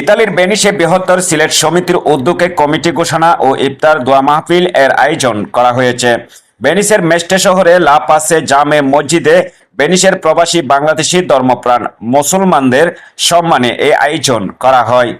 ইতালির বেনিসে বৃহত্তর সিলেট সমিতির উদ্যোগে কমিটি ঘোষণা ও ইফতার, দোয়া মাহফিল এর আয়োজন করা হয়েছে। বেনিসের মেস্টে শহরে লাপাসে জামে মসজিদে বেনিসের প্রবাসী বাংলাদেশি ধর্মপ্রাণ মুসলমানদের সম্মানে এই আয়োজন করা হয়।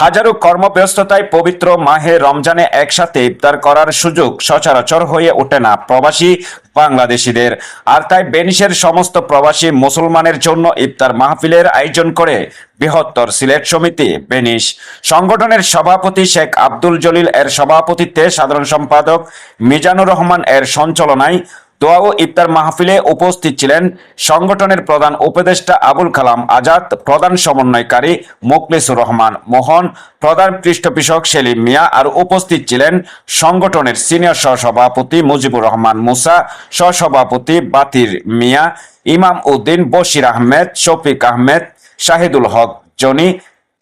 হাজারো কর্মব্যস্ততায় পবিত্র মাহে রমজানে একসাথে ইফতার করার সুযোগ সচরাচর হয়ে ওঠে না প্রবাসী বাংলাদেশিদের। আর তাই বেনিসের সমস্ত প্রবাসী মুসলমানের জন্য ইফতার মাহফিলের আয়োজন করে বৃহত্তর সিলেট সমিতি বেনিস। সংগঠনের সভাপতি শেখ আব্দুল জলিল এর সভাপতিত্বে সাধারণ সম্পাদক মিজানুর রহমান এর সঞ্চালনায় দোয়া ইফতার মাহফিলে উপস্থিত ছিলেন সংগঠনের প্রধান উপদেষ্টা আবুল কালাম আজাদ, প্রধান সমন্বয়কারী মোকলেসুর রহমান মোহন, প্রধান পৃষ্ঠপোষক সেলিম মিয়া আর উপস্থিত ছিলেন সংগঠনের সিনিয়র সহসভাপতি মুজিবুর রহমান মুসা, সহসভাপতি বাতির মিয়া, ইমাম উদ্দিন বশির আহমেদ, শফিক আহমেদ, শাহিদুল হক জনি,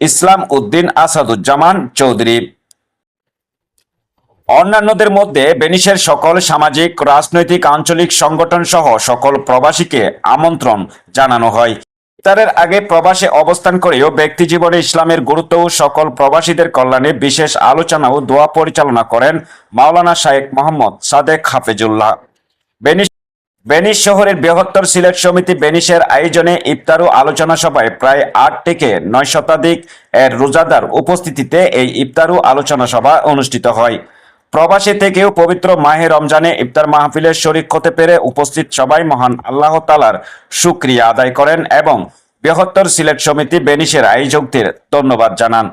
ইসলাম উদ্দিন আসাদুজ্জামান চৌধুরী অন্যান্যদের মধ্যে বেনিসের সকল সামাজিক, রাজনৈতিক, আঞ্চলিক সংগঠন সহ সকল প্রবাসীকে আমন্ত্রণ জানানো হয়। ইফতারের আগে প্রবাসে অবস্থান করেও ব্যক্তি জীবনে ইসলামের গুরুত্ব ও সকল প্রবাসীদের কল্যাণে বিশেষ আলোচনা ও দোয়া পরিচালনা করেন মাওলানা শায়েক মোহাম্মদ সাদেক হাফেজুল্লাহ। বেনিস বেনিস শহরের বৃহত্তর সিলেট সমিতি বেনিসের আয়োজনে ইফতার ও আলোচনা সভায় প্রায় আট থেকে নয় শতাধিক এর রোজাদার উপস্থিতিতে এই ইফতার ও আলোচনা সভা অনুষ্ঠিত হয়। প্রবাসী থেকেও পবিত্র মাহে রমজানে ইফতার মাহফিলের শরিক হতে পেরে উপস্থিত সবাই মহান আল্লাহ তালার সুক্রিয়া আদায় করেন এবং বৃহত্তর সিলেট সমিতি বেনিসের আয়োজকদের ধন্যবাদ জানান।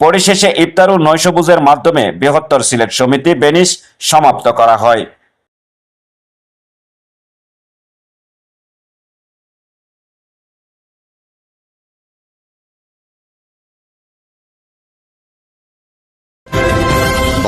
পরিশেষে ইফতার ও নৈশভোজের মাধ্যমে বৃহত্তর সিলেট সমিতি বেনিস সমাপ্ত করা হয়।